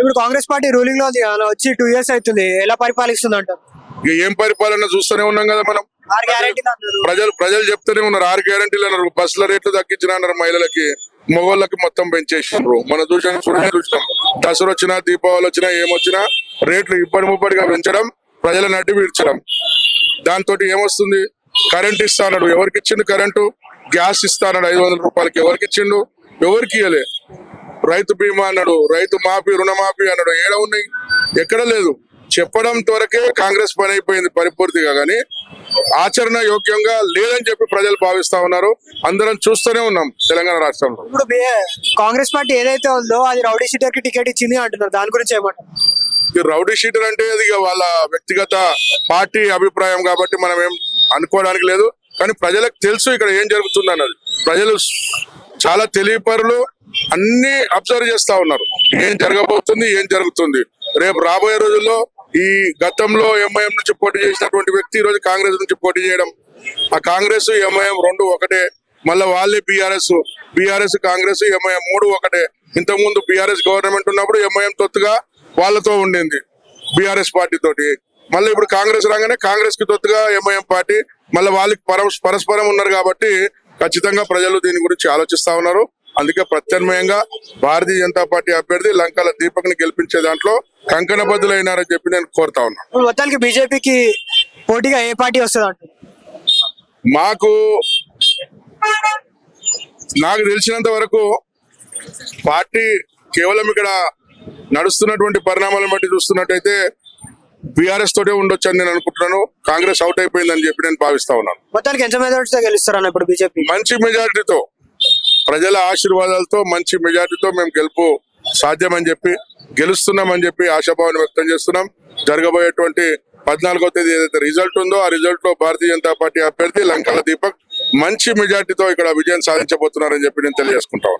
ఇప్పుడు కాంగ్రెస్ పార్టీ రూలింగ్లో వచ్చి two years అవుతుంది ఎలా పరిపాలిస్తుంది అంటారు ఇక ఏం పరిపాలన చూస్తూనే ఉన్నాం కదా మనం. ప్రజలు ప్రజలు చెప్తూనే ఉన్నారు ఆరు గ్యారంటీలు అన్నారు. బస్సుల రేట్లు తగ్గించిన అన్నారు మహిళలకి. మగవాళ్ళకి మొత్తం పెంచేసినారు. మన చూసాం చూడనే చూసినాం. దసరా వచ్చినా దీపావళి వచ్చినా ఏమొచ్చినా రేట్లు ఇప్పటి ముప్పటిగా పెంచడం ప్రజల నడ్డి వీడ్చడం. దాంతో ఏమొస్తుంది? కరెంట్ ఇస్తా అన్నాడు. ఎవరికి ఇచ్చిండు కరెంటు? గ్యాస్ ఇస్తా అన్నాడు. ఐదు వందల రూపాయలకి ఎవరికి ఇచ్చిండు? ఎవరికి ఇవ్వలే రైతు బీమా అన్నాడు రైతు మాఫీ రుణమాఫీ అన్నాడు. ఏడ ఉన్నాయి? ఎక్కడ లేదు. చెప్పడం వరకే కాంగ్రెస్ పని అయిపోయింది పరిపూర్తిగా కానీ ఆచరణ యోగ్యంగా లేదని చెప్పి ప్రజలు భావిస్తా ఉన్నారు. అందరం చూస్తూనే ఉన్నాం తెలంగాణ రాష్ట్రంలో. ఇప్పుడు కాంగ్రెస్ పార్టీ ఏదైతే ఉందో అది రౌడీ షీటర్కి టికెట్ ఇచ్చింది అంటున్నారు. దాని గురించి ఏమంటారు? రౌడీ షీటర్ అంటే అది ఇక వాళ్ళ వ్యక్తిగత పార్టీ అభిప్రాయం కాబట్టి మనం ఏం అనుకోవడానికి లేదు. కానీ ప్రజలకు తెలుసు ఇక్కడ ఏం జరుగుతుంది అన్నది ప్రజలు చాలా తెలియపరులు అన్ని అబ్జర్వ్ చేస్తా ఉన్నారు. ఏం జరగబోతుంది ఏం జరుగుతుంది? రేపు రాబోయే రోజుల్లో ఈ గతంలో ఎంఐఎం నుంచి పోటీ చేసినటువంటి వ్యక్తి ఈ రోజు కాంగ్రెస్ నుంచి పోటీ చేయడం. ఆ కాంగ్రెస్ ఎంఐఎం రెండు ఒకటే. మళ్ళీ వాళ్ళే బీఆర్ఎస్ బీఆర్ఎస్ కాంగ్రెస్ ఎంఐఎం మూడు ఒకటే. ఇంతకుముందు బీఆర్ఎస్ గవర్నమెంట్ ఉన్నప్పుడు ఎంఐఎం తొత్తుగా వాళ్ళతో ఉండింది బీఆర్ఎస్ పార్టీ తోటి. మళ్ళీ ఇప్పుడు కాంగ్రెస్ రాగానే కాంగ్రెస్కి తొత్తుగా ఎంఐఎం పార్టీ మళ్ళీ వాళ్ళకి పరస్- పరస్పరం ఉన్నారు కాబట్టి ఖచ్చితంగా ప్రజలు దీని గురించి ఆలోచిస్తా ఉన్నారు. అందుకే ప్రత్యామ్నాయంగా భారతీయ జనతా పార్టీ అభ్యర్థి లంకల దీపక్ని గెలిపించే దాంట్లో కంకణబద్దులైనారని చెప్పి నేను కోరుతా ఉన్నాను మొత్తానికి బీజేపీకి పోటీగా ఏ పార్టీ వస్తుంది మాకు నాకు తెలిసినంత వరకు పార్టీ కేవలం ఇక్కడ నడుస్తున్నటువంటి పరిణామాలను బట్టి చూస్తున్నట్టయితే బీఆర్ఎస్ తోటే ఉండొచ్చు అని నేను అనుకుంటున్నాను. కాంగ్రెస్ అవుట్ అయిపోయిందని చెప్పి నేను భావిస్తా ఉన్నాను. మొత్తానికి ఎంత మెజార్టీతో గెలుస్తారన్న ఇప్పుడు బీజేపీ మంచి మెజారిటీతో ప్రజల ఆశీర్వాదాలతో మంచి మెజారిటీతో మేము గెలుపు సాధ్యమని చెప్పి గెలుస్తున్నామని చెప్పి ఆశాభావాన్ని వ్యక్తం చేస్తున్నాం. జరగబోయేటువంటి పద్నాలుగో తేదీ ఏదైతే రిజల్ట్ ఉందో ఆ రిజల్ట్లో భారతీయ జనతా పార్టీ అభ్యర్థి లంకల దీపక్ మంచి మెజార్టీతో ఇక్కడ విజయం సాధించబోతున్నారని చెప్పి నేను తెలియజేసుకుంటా ఉన్నాను.